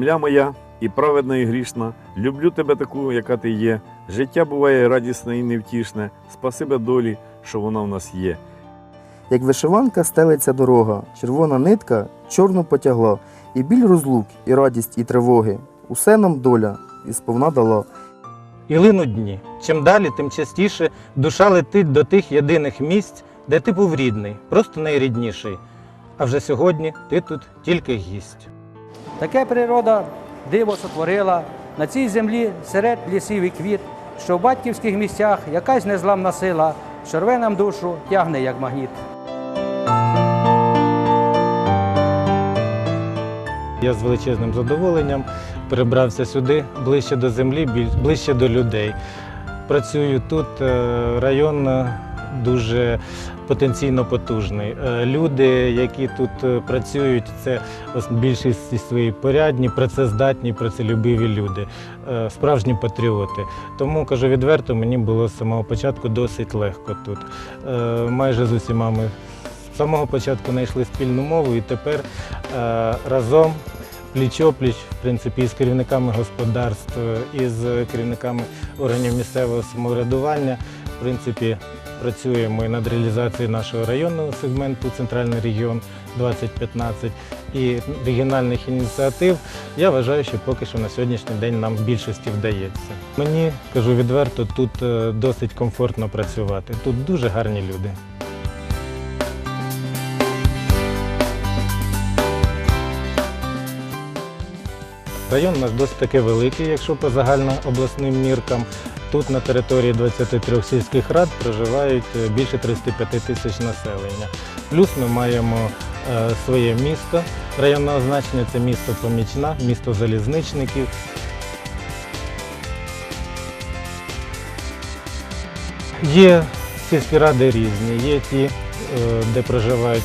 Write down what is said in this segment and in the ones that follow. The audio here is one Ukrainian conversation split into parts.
Земля моя і праведна, і грішна, люблю тебе таку, яка ти є. Життя буває радісне і невтішне. Спасибе долі, що вона в нас є. Як вишиванка стелиться дорога, червона нитка чорну потягла, і біль розлук, і радість, і тривоги. Усе нам доля і сповна дала. І линуть дні. Чим далі, тим частіше душа летить до тих єдиних місць, де ти був рідний, просто найрідніший. А вже сьогодні ти тут тільки гість. Таке природа диво сотворила на цій землі серед лісів і квіт, що в батьківських місцях якась незламна сила, що рве нам душу, тягне як магніт. Я з величезним задоволенням перебрався сюди, ближче до землі, ближче до людей. Працюю тут. е, Район е, дуже потенційно потужний. Е, Люди, які тут е, працюють, це більшість свої порядні, працездатні, працелюбиві люди, е, справжні патріоти. Тому кажу відверто, мені було з самого початку досить легко тут. Майже з усіма ми з самого початку знайшли спільну мову і тепер разом пліч-опліч, в принципі, із керівниками господарств, із керівниками органів місцевого самоврядування, в принципі, працюємо над реалізацією нашого районного сегменту Центральний регіон 2015 і регіональних ініціатив. Я вважаю, що поки що на сьогоднішній день нам в більшості вдається. Мені кажу відверто, тут е, досить комфортно працювати. Тут дуже гарні люди. Район наш досить таки великий, якщо по загальнообласним міркам. Тут на території 23 сільських рад проживають е, більше 35 тисяч населення. Плюс ми маємо е, своє місто районного значення це місто Помічна, місто залізничників. Є сільські ради різні, є ті, е, де проживають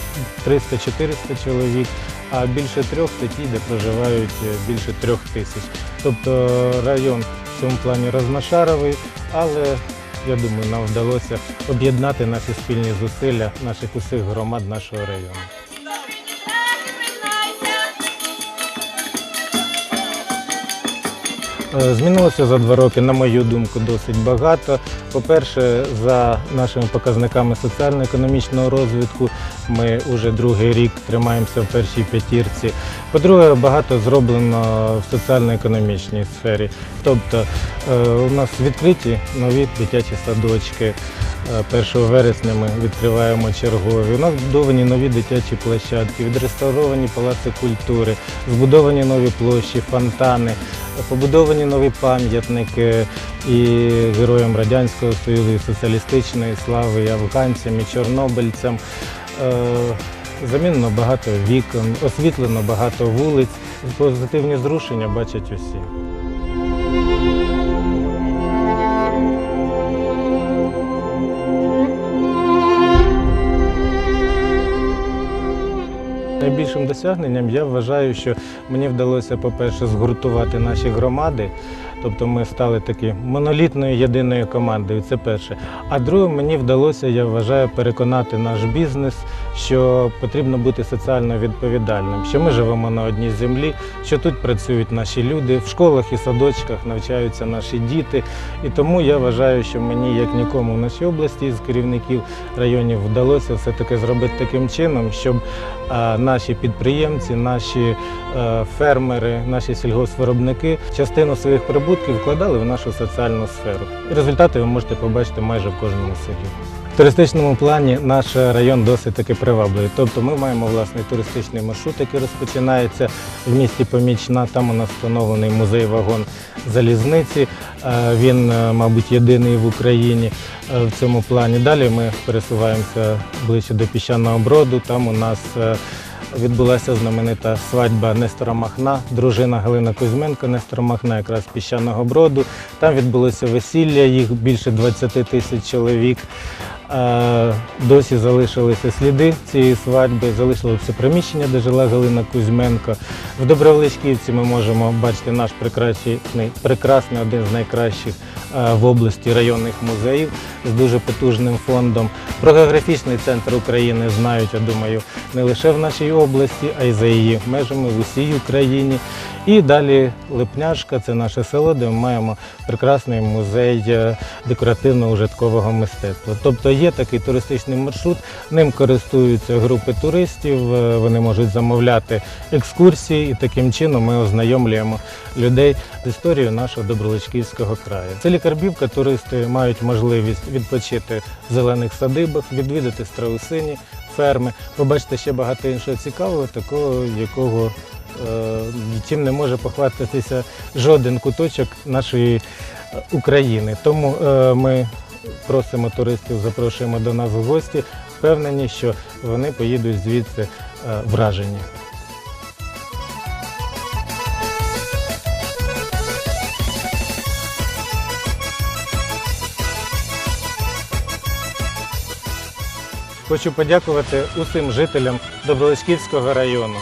300-400 чоловік, а більше трьох це ті, де проживають більше трьох тисяч. Тобто район в цьому плані розношаровий, але я думаю, нам вдалося об'єднати наші спільні зусилля наших усіх громад нашого району. Е, Змінилося за два роки, на мою думку, досить багато. По-перше, за нашими показниками соціально-економічного розвитку ми вже другий рік тримаємося в першій п'ятірці. По-друге, багато зроблено в соціально-економічній сфері. Тобто е, у нас відкриті нові дитячі садочки. Е, 1 вересня ми відкриваємо чергові. У нас збудовані нові дитячі площадки, відреставровані палаци культури, збудовані нові площі, фонтани, побудовані нові пам'ятники і героям Радянського Союзу, і соціалістичної слави, і афганцям, і чорнобильцям. Замінено багато вікон, освітлено багато вулиць. Позитивні зрушення бачать усі. Найбільшим досягненням я вважаю, що мені вдалося, по-перше, згуртувати наші громади. Тобто ми стали такі монолітною єдиною командою. Це перше. А друге, мені вдалося, я вважаю, переконати наш бізнес, що потрібно бути соціально відповідальним, що ми живемо на одній землі, що тут працюють наші люди, в школах і садочках навчаються наші діти. І тому я вважаю, що мені, як нікому в нашій області, з керівників районів вдалося все-таки зробити таким чином, щоб наші підприємці, наші е, фермери, наші сільгоспвиробники частину своїх прибутків вкладали в нашу соціальну сферу. І результати ви можете побачити майже в кожному селі. В туристичному плані наш район досить таки привабливий. Тобто ми маємо власний туристичний маршрут, який розпочинається в місті Помічна. Там у нас встановлений музей-вагон залізниці. Е, Він, е, мабуть, єдиний в Україні е, в цьому плані. Далі ми пересуваємося ближче до піщаного броду. Там у нас відбулася знаменита свадьба Нестора Махна, дружина Галина Кузьменко, Нестора Махна, якраз піщаного броду. Там відбулося весілля, їх більше 20 тисяч чоловік. Е, Досі залишилися сліди цієї свадьби, залишилося приміщення, де жила Галина Кузьменко. В Добровеличківці ми можемо бачити наш прекрасний, прекрасний один з найкращих е, в області районних музеїв з дуже потужним фондом. Про географічний центр України знають, я думаю, не лише в нашій області, а й за її межами в усій Україні. І далі Липняшка це наше село, де ми маємо прекрасний музей е, декоративно-ужиткового мистецтва. Тобто є такий туристичний маршрут, ним користуються групи туристів, е, вони можуть замовляти екскурсії, і таким чином ми ознайомлюємо людей з історією нашого Доброличківського краю. В селі Карбівка туристи мають можливість відпочити в зелених садибах, відвідати страусині, ферми, побачити ще багато іншого цікавого, такого, якого чим не може похвастатися жоден куточок нашої е, України. Тому е, ми просимо туристів, запрошуємо до нас в гості, впевнені, що вони поїдуть звідси е, вражені. Хочу подякувати усім жителям Доброличківського району,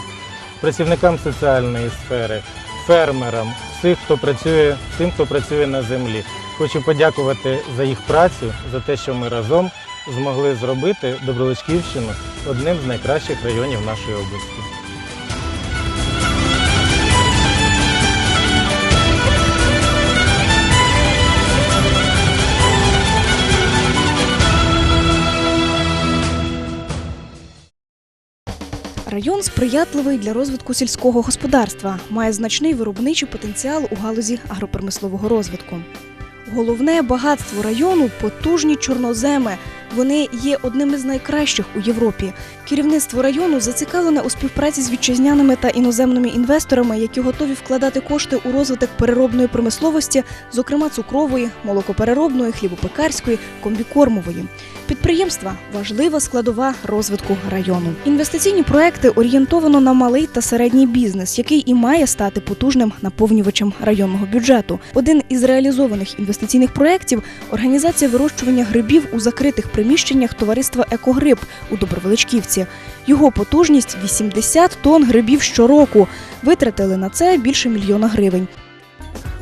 працівникам соціальної сфери, фермерам, всіх, хто працює, тим, хто працює на землі. Хочу подякувати за їх працю, за те, що ми разом змогли зробити Доброличківщину одним з найкращих районів нашої області. Район сприятливий для розвитку сільського господарства, має значний виробничий потенціал у галузі агропромислового розвитку. Головне багатство району потужні чорноземи. Вони є одним із найкращих у Європі. Керівництво району зацікавлене у співпраці з вітчизняними та іноземними інвесторами, які готові вкладати кошти у розвиток переробної промисловості, зокрема цукрової, молокопереробної, хлібопекарської, комбікормової. Підприємства важлива складова розвитку району. Інвестиційні проекти орієнтовано на малий та середній бізнес, який і має стати потужним наповнювачем районного бюджету. Один із реалізованих інвестиційних проєктів – організація вирощування грибів у закритих приміщеннях товариства Екогриб у Добровеличківці. Його потужність 80 тонн грибів щороку. Витратили на це більше мільйона гривень.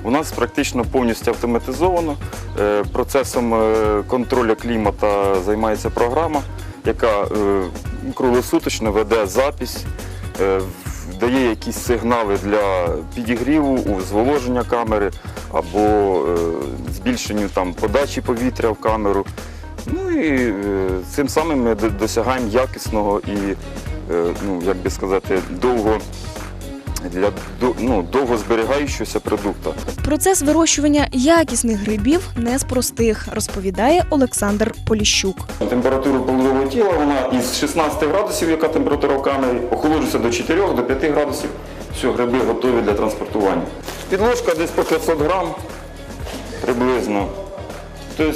У нас практично повністю автоматизовано. Е, Процесом е, контролю клімату займається програма, яка е, круглосуточно веде запись, дає якісь сигнали для підігріву, зволоження камери або збільшенню подачі повітря в камеру. І цим самим ми досягаємо якісного і, е, ну, як би сказати, довго для ну, довго зберігаючогося продукту. Процес вирощування якісних грибів не з простих, розповідає Олександр Поліщук. Температура полового тіла вона із 16 градусів, яка температура в камері, охолоджується до 4 до 5 градусів. Все, гриби готові для транспортування. Підложка десь по 500 грам приблизно. Тобто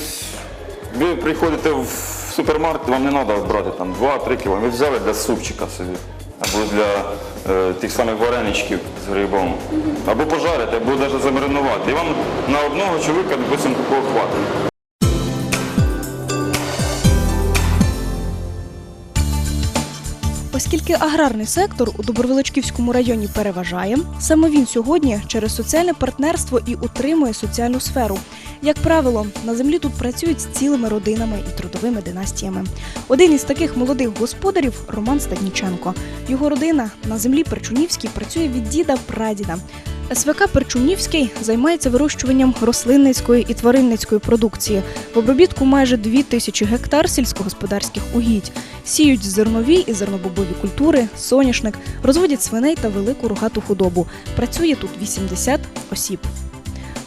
ви приходите в супермаркет, вам не треба брати там 2-3 кг. Ви взяли для супчика собі. Або для е, тих самих вареничків з грибом. Або пожарити, або навіть замаринувати. І вам на одного чоловіка, допустимо, такого хватить. Оскільки аграрний сектор у Добровеличківському районі переважає, саме він сьогодні через соціальне партнерство і утримує соціальну сферу. Як правило, на землі тут працюють з цілими родинами і трудовими династіями. Один із таких молодих господарів Роман Стадніченко. Його родина на землі Перчунівській працює від діда прадіда. СВК Перчунівський займається вирощуванням рослинницької і тваринницької продукції. В обробітку майже дві тисячі гектар сільськогосподарських угідь. Сіють зернові і зернобобові культури, соняшник, розводять свиней та велику рогату худобу. Працює тут 80 осіб.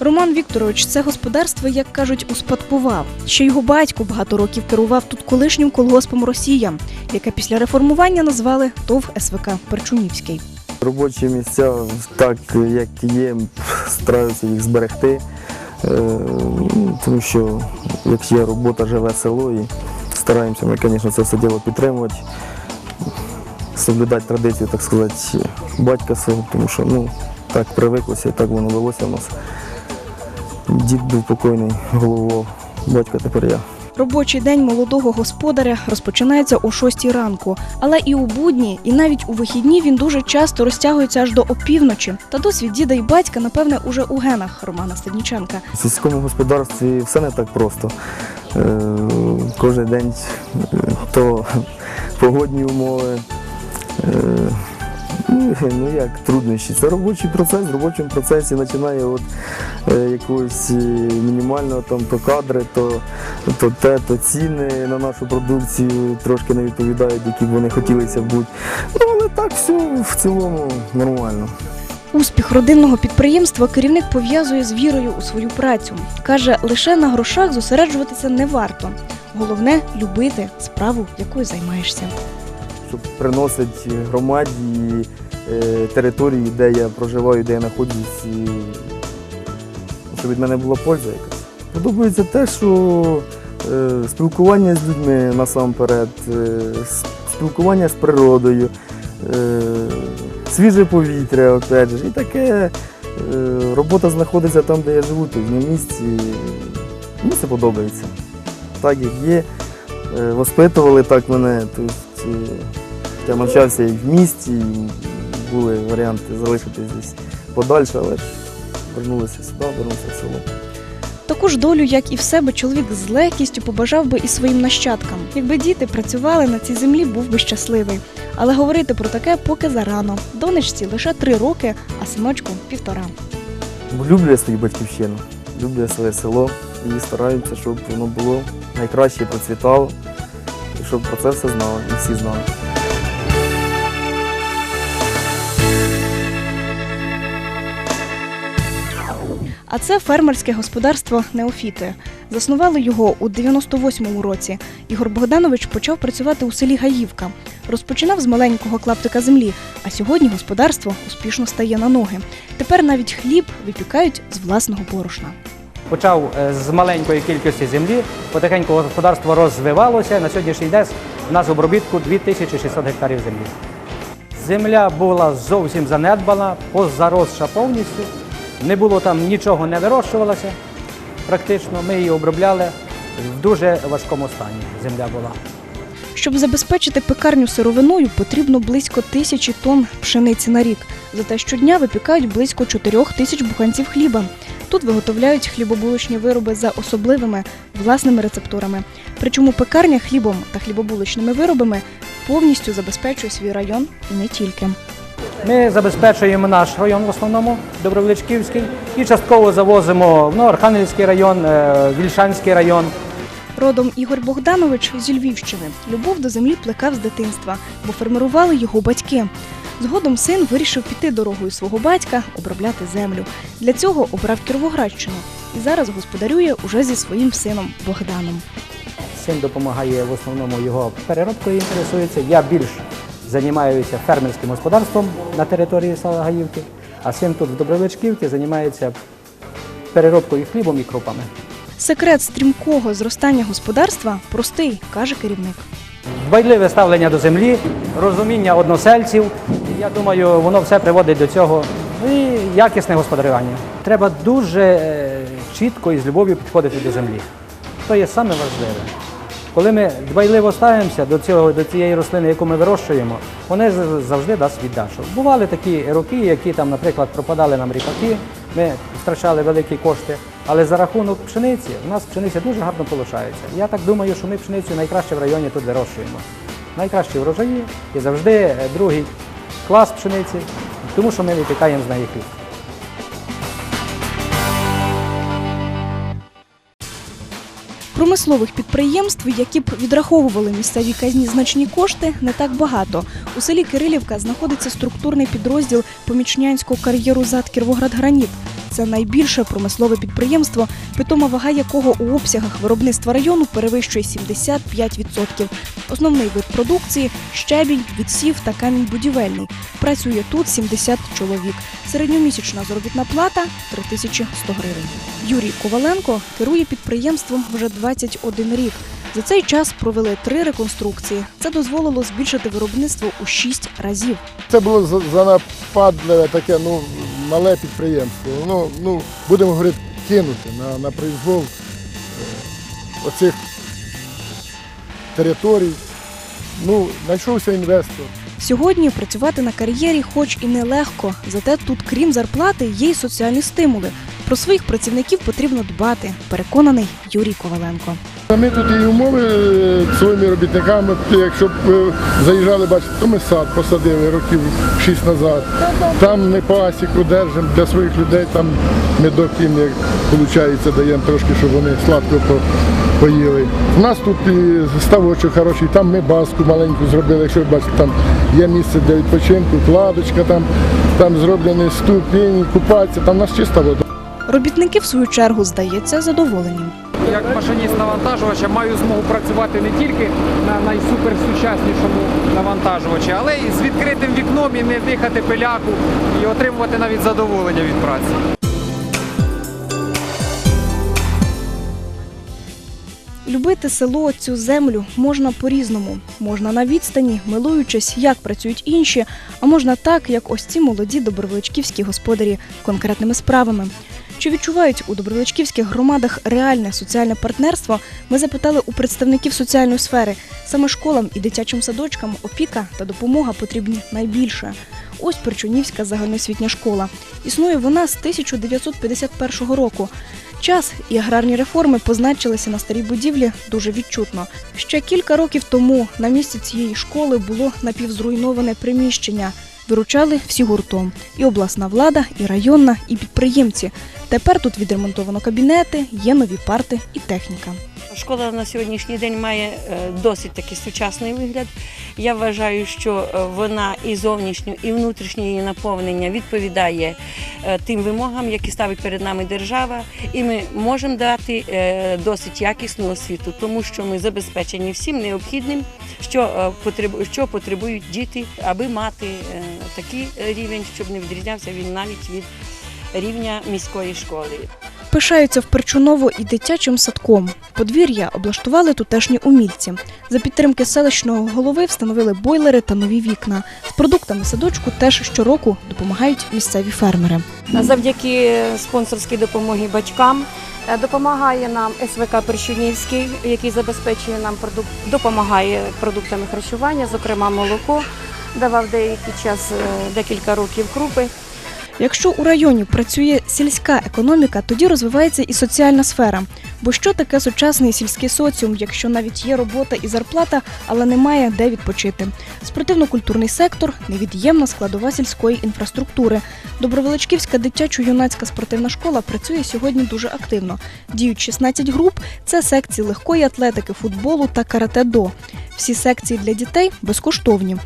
Роман Вікторович це господарство, як кажуть, успадкував. Ще його батько багато років керував тут колишнім колгоспом Росія, яке після реформування назвали ТОВ СВК Перчунівський. Робочі місця, так як є, стараюся їх зберегти, е, тому що як є робота, живе село і стараємося ми, звісно, це все діло підтримувати, соблюдати традицію, так сказати, батька свого, тому що ну, так привиклося так воно велося в нас. Дід був покойний, головував, батько тепер я. Робочий день молодого господаря розпочинається о 6 ранку, але і у будні, і навіть у вихідні він дуже часто розтягується аж до опівночі. Та досвід діда і батька, напевне, уже у генах Романа Стадніченка. В сільському господарстві все не так просто. Е, Кожен день е, то погодні умови, е, ну, як труднощі. Це робочий процес. В робочому процесі починає от е, якогось е, мінімального там то кадри, то, то те, то ціни на нашу продукцію трошки не відповідають, які б вони хотілися бути. Ну але так все в цілому нормально. Успіх родинного підприємства керівник пов'язує з вірою у свою працю. Каже, лише на грошах зосереджуватися не варто. Головне любити справу, якою займаєшся. Щоб приносить громаді е, території, де я проживаю, де я знаходжусь, і щоб від мене була польза якась. Подобається те, що е, спілкування з людьми насамперед, е, спілкування з природою, свіже повітря, опять же, і таке. Робота знаходиться там, де я живу, тобто на місці. Мені це подобається. Так як є. Воспитували так мене. Тобто, я навчався і в місті, і були варіанти залишитись десь подальше, але ж вернулися сюди, вернувся в село. Таку ж долю, як і в себе, чоловік з легкістю побажав би і своїм нащадкам. Якби діти працювали на цій землі, був би щасливий. Але говорити про таке поки зарано. Донечці лише три роки, а синочку півтора. Люблю я свою батьківщину, люблю я своє село і стараюся, щоб воно було найкраще процвітало, і щоб про це все знали і всі знали. А це фермерське господарство Неофіти. Заснували його у 98-му році. Ігор Богданович почав працювати у селі Гаївка. Розпочинав з маленького клаптика землі, а сьогодні господарство успішно стає на ноги. Тепер навіть хліб випікають з власного борошна. Почав е, з маленької кількості землі, потихеньку господарство розвивалося. На сьогоднішній день у нас в обробітку 2600 гектарів землі. Земля була зовсім занедбана, позаросша повністю. Не було там нічого не вирощувалося. Практично ми її обробляли в дуже важкому стані. Земля була. Щоб забезпечити пекарню сировиною, потрібно близько тисячі тонн пшениці на рік. Зате щодня випікають близько 4 тисяч буханців хліба. Тут виготовляють хлібобулочні вироби за особливими власними рецептурами. Причому пекарня хлібом та хлібобулочними виробами повністю забезпечує свій район і не тільки. Ми забезпечуємо наш район в основному, Добровеличківський, і частково завозимо в Новоархангельський район, е, Вільшанський район. Родом Ігор Богданович зі Львівщини. Любов до землі плекав з дитинства, бо фермерували його батьки. Згодом син вирішив піти дорогою свого батька, обробляти землю. Для цього обрав Кіровоградщину і зараз господарює уже зі своїм сином Богданом. Син допомагає в основному його переробкою інтересується. Я більш займаюся фермерським господарством на території села Гаївки, а син тут в Добровичківці займається переробкою хлібом і крупами. Секрет стрімкого зростання господарства простий, каже керівник. Дбайливе ставлення до землі, розуміння односельців. Я думаю, воно все приводить до цього. Ну і якісне господарювання. Треба дуже е, чітко і з любов'ю підходити до землі. То є саме важливе. Коли ми дбайливо ставимося до цього, до цієї рослини, яку ми вирощуємо, вони завжди дасть віддачу. Бували такі роки, які там, наприклад, пропадали нам ріпаки, ми втрачали великі кошти. Але за рахунок пшениці у нас пшениця дуже гарно виходить. Я так думаю, що ми пшеницю найкраще в районі тут вирощуємо. Найкращі врожаї і завжди е, другий клас пшениці, тому що ми випікаємо з неї хліб. Промислових підприємств, які б відраховували місцеві казні значні кошти, не так багато. У селі Кирилівка знаходиться структурний підрозділ помічнянського кар'єру ЗАД Кіровоградграніт. Це найбільше промислове підприємство, питома вага якого у обсягах виробництва району перевищує 75%. Основний вид продукції щебінь, відсів та камінь будівельний. Працює тут 70 чоловік. Середньомісячна заробітна плата 3100 гривень. Юрій Коваленко керує підприємством вже 21 рік. За цей час провели три реконструкції. Це дозволило збільшити виробництво у 6 разів. Це було за- занападливе таке, ну, мале підприємство. Воно, ну, будемо говорити, кинути на, на произвол е, оцих територій. Ну, знайшовся інвестор. Сьогодні працювати на кар'єрі, хоч і нелегко, зате тут, крім зарплати, є й соціальні стимули. Про своїх працівників потрібно дбати, переконаний Юрій Коваленко. Ми тут і умови своїми робітниками, якщо б е, заїжджали, бачите, то ми сад посадили років шість назад. Там ми пасіку держимо для своїх людей, там медок їм, як виходить, даємо трошки, щоб вони сладко поїли. У нас тут ставочок хороший, там ми баску маленьку зробили, якщо ви бачите, там є місце для відпочинку, кладочка, там, там зроблені ступінь, купатися, там у нас чиста вода. Робітники, в свою чергу, здається, задоволені. Як машиніст навантажувача маю змогу працювати не тільки на найсуперсучаснішому навантажувачі, але й з відкритим вікном і не дихати пиляку і отримувати навіть задоволення від праці. Любити село, цю землю можна по-різному. Можна на відстані, милуючись, як працюють інші, а можна так, як ось ці молоді добровеличківські господарі конкретними справами. Чи відчувають у добровеличківських громадах реальне соціальне партнерство? Ми запитали у представників соціальної сфери. Саме школам і дитячим садочкам опіка та допомога потрібні найбільше. Ось Перчунівська загальноосвітня школа. Існує вона з 1951 року. Час і аграрні реформи позначилися на старій будівлі дуже відчутно. Ще кілька років тому на місці цієї школи було напівзруйноване приміщення. Виручали всі гуртом і обласна влада, і районна, і підприємці. Тепер тут відремонтовано кабінети, є нові парти і техніка. Школа на сьогоднішній день має е, досить такий сучасний вигляд. Я вважаю, що е, вона і зовнішньо, і внутрішнє її наповнення відповідає е, тим вимогам, які ставить перед нами держава, і ми можемо дати досить якісну освіту, тому що ми забезпечені всім необхідним, що що потребують діти, аби мати такий рівень, щоб не відрізнявся він навіть від рівня міської школи. Пишаються в Перчуново і дитячим садком. Подвір'я облаштували тутешні умільці. За підтримки селищного голови встановили бойлери та нові вікна. З продуктами садочку теж щороку допомагають місцеві фермери. Завдяки спонсорській допомогі батькам е, допомагає нам СВК Перщунівський, який забезпечує нам продукт, допомагає продуктами харчування, зокрема молоко. Давав деякий час, е, декілька років крупи. Якщо у районі працює сільська економіка, тоді розвивається і соціальна сфера. Бо що таке сучасний сільський соціум, якщо навіть є робота і зарплата, але немає де відпочити? Спортивно-культурний сектор невід'ємна складова сільської інфраструктури. Добровеличківська дитячо-юнацька спортивна школа працює сьогодні дуже активно. Діють 16 груп. Це секції легкої атлетики, футболу та карате-до. Всі секції для дітей безкоштовні.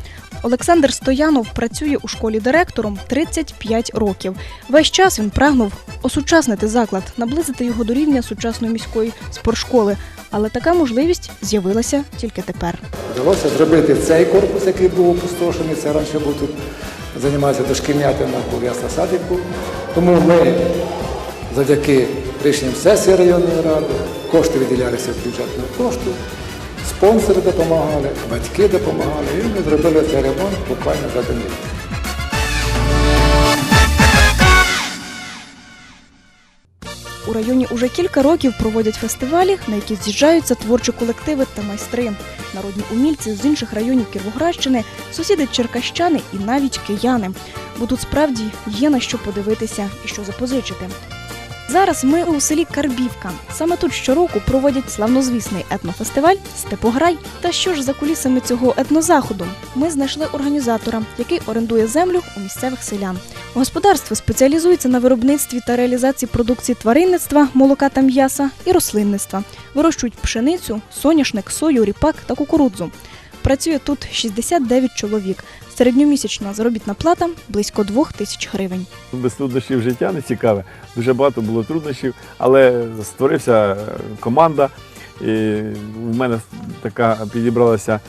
Олександр Стоянов працює у школі директором 35 років. Весь час він прагнув осучаснити заклад, наблизити його до рівня сучасної міської спортшколи. Але така можливість з'явилася тільки тепер. Вдалося зробити цей корпус, який був опустошений. Це раніше був тут займався дошкільнятами, був ясна був. Тому ми завдяки рішенням сесії районної ради, кошти виділялися з бюджетного кошту, спонсори допомагали, батьки допомагали, і ми зробили цей ремонт буквально за рік. У районі уже кілька років проводять фестивалі, на які з'їжджаються творчі колективи та майстри, народні умільці з інших районів Кіровоградщини, сусіди черкащани і навіть кияни. Бо тут справді є на що подивитися і що запозичити. Зараз ми у селі Карбівка. Саме тут щороку проводять славнозвісний етнофестиваль Степограй. Та що ж за кулісами цього етнозаходу? Ми знайшли організатора, який орендує землю у місцевих селян. Господарство спеціалізується на виробництві та реалізації продукції тваринництва, молока та м'яса і рослинництва. Вирощують пшеницю, соняшник, сою, ріпак та кукурудзу. Працює тут 69 чоловік. Середньомісячна заробітна плата близько двох тисяч гривень. Без труднощів життя не цікаве. Дуже багато було труднощів, але створився е, команда. І в мене така підібралася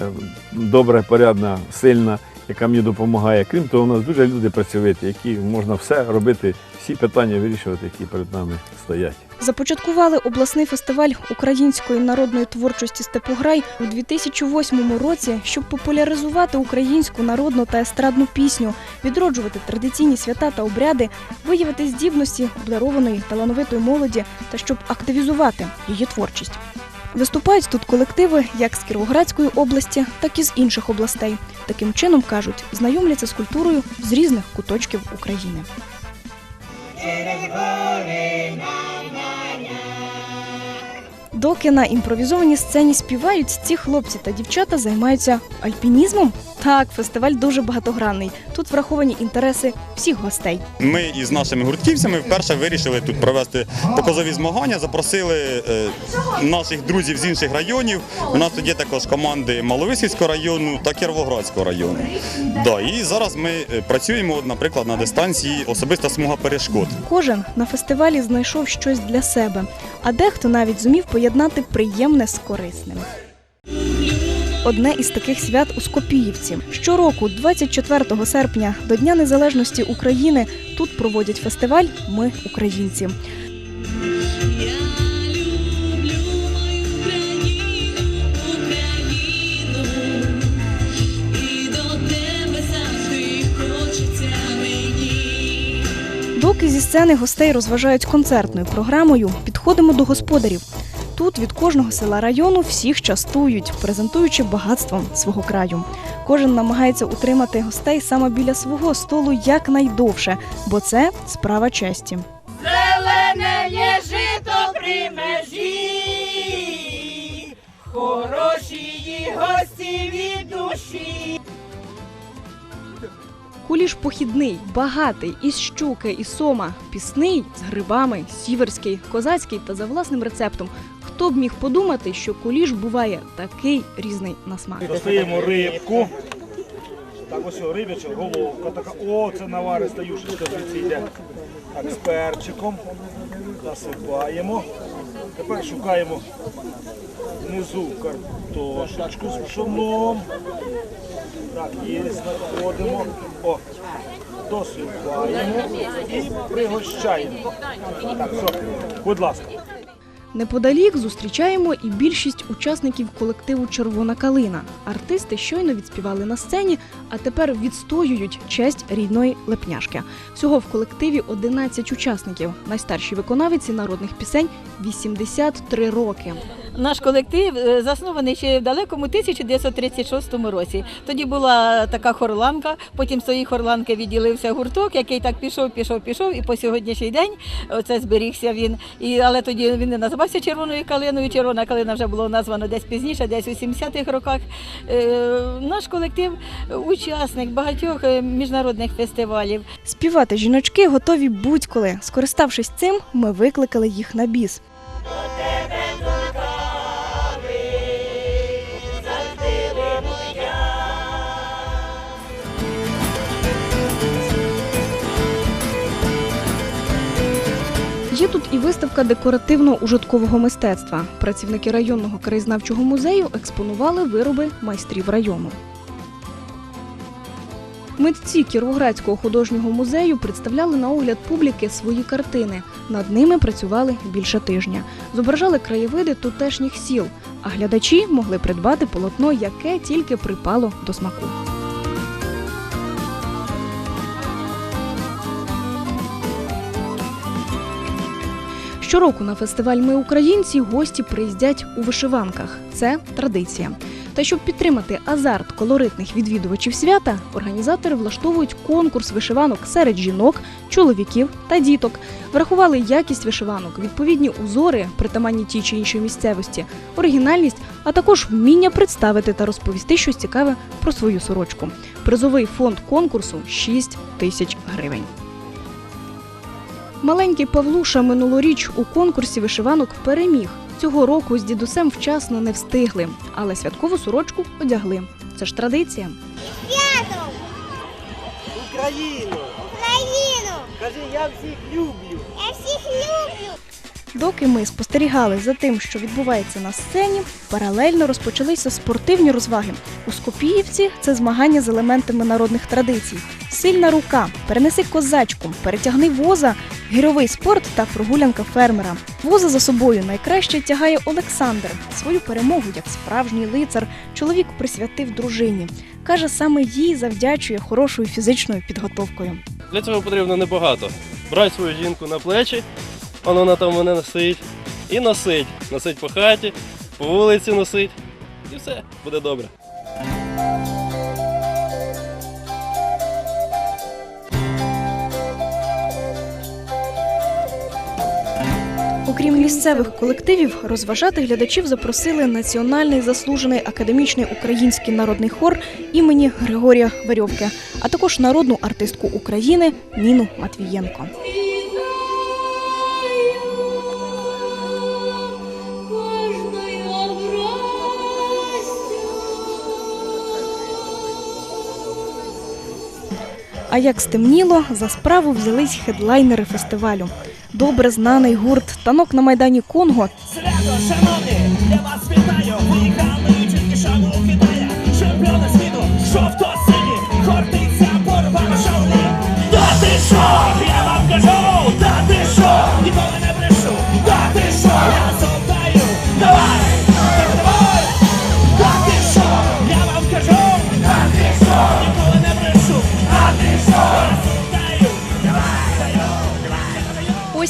е, добра, порядна, сильна, яка мені допомагає. Крім того, у нас дуже люди працьовиті, які можна все робити, всі питання вирішувати, які перед нами стоять. Започаткували обласний фестиваль української народної творчості Степограй у 2008 році, щоб популяризувати українську народну та естрадну пісню, відроджувати традиційні свята та обряди, виявити здібності обдарованої талановитої молоді та щоб активізувати її творчість. Виступають тут колективи як з Кіровоградської області, так і з інших областей. Таким чином кажуть, знайомляться з культурою з різних куточків України. Доки на імпровізованій сцені співають, ці хлопці та дівчата займаються альпінізмом. Так, фестиваль дуже багатогранний. Тут враховані інтереси всіх гостей. Ми із нашими гуртківцями вперше вирішили тут провести показові змагання. Запросили е, наших друзів з інших районів. У нас тут є також команди Маловисівського району та Кіровоградського району. Да, і зараз ми е, працюємо, наприклад, на дистанції особиста смуга перешкод. Кожен на фестивалі знайшов щось для себе, а дехто навіть зумів поєднати приємне з корисним. Одне із таких свят у Скопіївці. Щороку, 24 серпня, до Дня Незалежності України, тут проводять фестиваль Ми українці. Доки зі сцени гостей розважають концертною програмою, підходимо до господарів. Тут від кожного села району всіх частують, презентуючи багатством свого краю. Кожен намагається утримати гостей саме біля свого столу якнайдовше, бо це справа честі. Зелене є жито при межі, хороші її гості від душі. Куліш похідний, багатий, із щуки, і сома, пісний з грибами, сіверський, козацький та за власним рецептом. Хто б міг подумати, що куліш буває такий різний на смак. Достаємо рибку. Так ось рибяча головка така. О, це навариста юшечка звідси йде. Так, з перчиком. Насипаємо. Тепер шукаємо внизу картошечку з пшоном. Так, є, знаходимо. О, досипаємо і пригощаємо. Так, все, будь ласка. Неподалік зустрічаємо і більшість учасників колективу Червона калина. Артисти щойно відспівали на сцені, а тепер відстоюють честь рідної лепняшки. Всього в колективі 11 учасників. Найстарші виконавиці народних пісень 83 роки. Наш колектив е, заснований ще в далекому 1936 році. Тоді була така хорланка, потім з цієї хорланки відділився гурток, який так пішов, пішов, пішов, і по сьогоднішній день це зберігся він. І, але тоді він не називався червоною калиною. Червона калина вже було названо десь пізніше, десь у 70-х роках. Е, наш колектив учасник багатьох е, міжнародних фестивалів. Співати жіночки готові будь-коли. Скориставшись цим, ми викликали їх на біс. Тут і виставка декоративно-ужиткового мистецтва. Працівники районного краєзнавчого музею експонували вироби майстрів району. Митці Кіровоградського художнього музею представляли на огляд публіки свої картини. Над ними працювали більше тижня. Зображали краєвиди тутешніх сіл, а глядачі могли придбати полотно, яке тільки припало до смаку. Щороку на фестиваль Ми українці гості приїздять у вишиванках. Це традиція. Та щоб підтримати азарт колоритних відвідувачів свята, організатори влаштовують конкурс вишиванок серед жінок, чоловіків та діток. Врахували якість вишиванок, відповідні узори, притаманні тій чи іншій місцевості, оригінальність, а також вміння представити та розповісти щось цікаве про свою сорочку. Призовий фонд конкурсу 6 тисяч гривень. Маленький Павлуша минулоріч у конкурсі вишиванок переміг. Цього року з дідусем вчасно не встигли, але святкову сорочку одягли. Це ж традиція. Україну! Україну! Кажи, я всіх люблю! Я всіх люблю! Доки ми спостерігали за тим, що відбувається на сцені, паралельно розпочалися спортивні розваги. У Скопіївці це змагання з елементами народних традицій. Сильна рука, перенеси козачку, перетягни воза, гіровий спорт та прогулянка фермера. Воза за собою найкраще тягає Олександр. Свою перемогу, як справжній лицар, чоловік присвятив дружині. Каже, саме їй завдячує хорошою фізичною підготовкою. Для цього потрібно небагато. Брати свою жінку на плечі, вона там мене носить, і носить. Носить по хаті, по вулиці носить. І все, буде добре. Окрім місцевих колективів, розважати глядачів запросили національний заслужений академічний український народний хор імені Григорія Верьовки, а також народну артистку України Ніну Матвієнко. А як стемніло, за справу взялись хедлайнери фестивалю. Добре знаний гурт танок на майдані Конго Шановні, я вас вітаю, виїхали тільки що у Китая, чемпіони світу, жовто-сині, хортиця порвана шоуні. Да ти що, я вам кажу, да ти що, ніколи не брешу, да ти що, я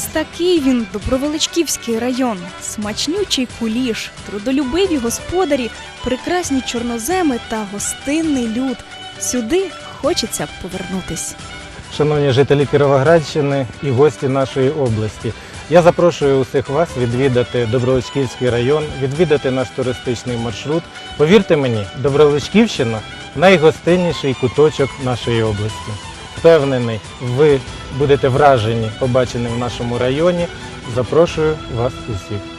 Ось такий він Добровеличківський район. Смачнючий куліш, трудолюбиві господарі, прекрасні чорноземи та гостинний люд. Сюди хочеться повернутись. Шановні жителі Кіровоградщини і гості нашої області. Я запрошую усіх вас відвідати Добровольськівський район, відвідати наш туристичний маршрут. Повірте мені, Добровольськівщина найгостинніший куточок нашої області. Впевнений, ви будете вражені побаченим в нашому районі. Запрошую вас усіх.